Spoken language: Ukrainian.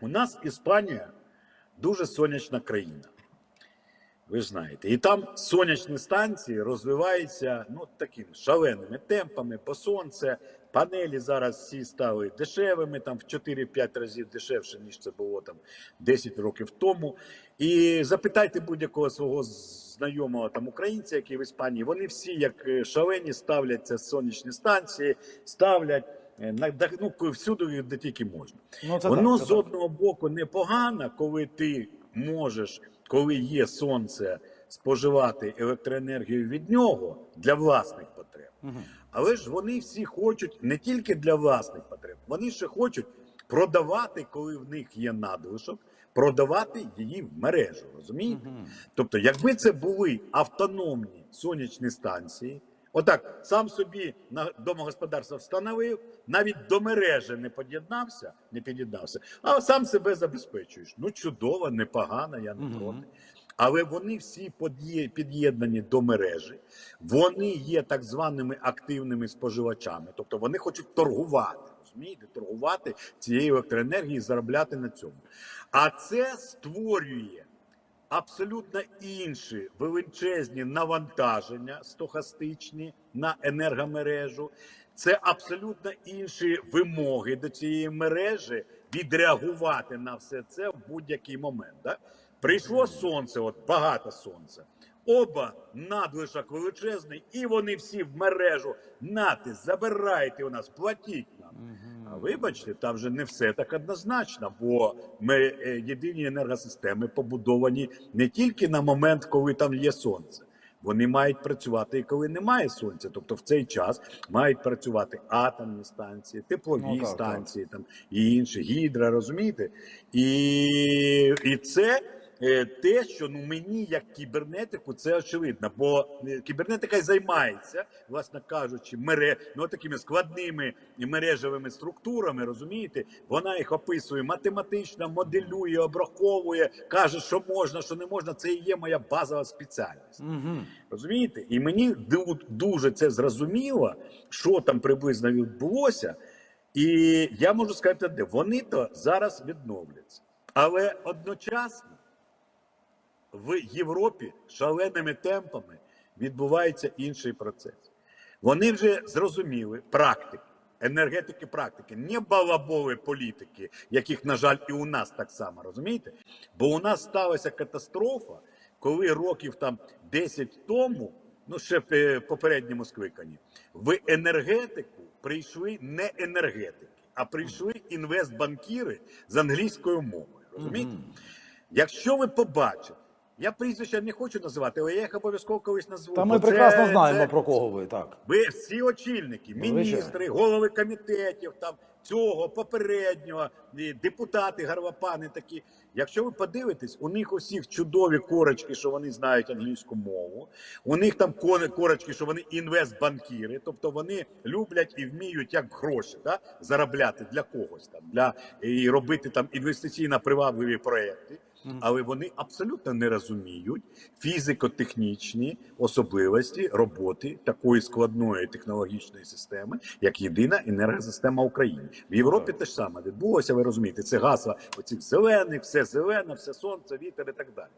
У нас Іспанія дуже сонячна країна. Ви знаєте, і там сонячні станції розвиваються ну такими шаленими темпами, бо сонце, панелі зараз всі стали дешевими, там в 4-5 разів дешевше, ніж це було там 10 років тому. І запитайте будь-якого свого знайомого там українця, який в Іспанії, вони всі, як е, шалені, ставлять ці сонячні станції, ставлять ну, всюди, де тільки можна. Ну, це Воно так, це з так. одного боку непогано, коли ти можеш, коли є сонце, споживати електроенергію від нього для власних потреб. Мгм. Але ж вони всі хочуть не тільки для власних потреб, вони ще хочуть продавати, коли в них є надлишок, продавати її в мережу. Розумієте? Тобто, якби це були автономні сонячні станції, отак сам собі на домогосподарство встановив, навіть до мережі не під'єднався, не під'єднався, а сам себе забезпечуєш. Ну чудово, непогано, я не проти. Але вони всі під'єднані до мережі, вони є так званими активними споживачами, тобто вони хочуть торгувати. Розумієте, торгувати цією електроенергією і заробляти на цьому. А це створює абсолютно інші величезні навантаження стохастичні на енергомережу. Це абсолютно інші вимоги до цієї мережі відреагувати на все це в будь-який момент. Да? Прийшло сонце, от багато сонця. Оба надлишок величезний, і вони всі в мережу. Нати, забирайте у нас, платіть нам. Вибачте, там вже не все так однозначно, бо ми е, єдині енергосистеми побудовані не тільки на момент, коли там є сонце. Вони мають працювати і коли немає сонця. Тобто в цей час мають працювати атомні станції, теплові Ну, так, так. станції там і інші, гідра, розумієте? І, і це те, що ну мені, як кібернетику, це очевидно, бо е, кібернетика й займається, власне кажучи, мере, ну, такими складними мережевими структурами, розумієте, вона їх описує математично, моделює, обраховує, каже, що можна, що не можна. Це і є моя базова спеціальність. Мгм. Розумієте? І мені дуже це зрозуміло, що там приблизно відбулося. І я можу сказати, де вони то зараз відновляться. Але одночасно в Європі шаленими темпами відбувається інший процес. Вони вже зрозуміли практики, енергетики практики, не балаболи політики, яких, на жаль, і у нас так само, розумієте? Бо у нас сталася катастрофа, коли років там 10 тому, ну ще в е, попередньому скликанні, в енергетику прийшли не енергетики, а прийшли інвестбанкіри з англійською мовою. Розумієте? Якщо ви побачите, я прізвища не хочу називати, але я їх обов'язково колись назву. Та ми це- прекрасно знаємо це- про кого ви так. ви всі очільники, Ну, міністри, голови комітетів, там цього попереднього, депутати, гарвапани такі. Якщо ви подивитесь, у них усіх чудові корочки, що вони знають англійську мову. У них там корочки, що вони інвестбанкіри, тобто вони люблять і вміють як гроші да, заробляти для когось там, для і робити там інвестиційно привабливі проекти. Але вони абсолютно не розуміють фізико-технічні особливості роботи такої складної технологічної системи, як єдина енергосистема України. В Європі те ж саме відбулося. Ви розумієте, це гасла оцих зелених, все зелене, все сонце, вітер і так далі.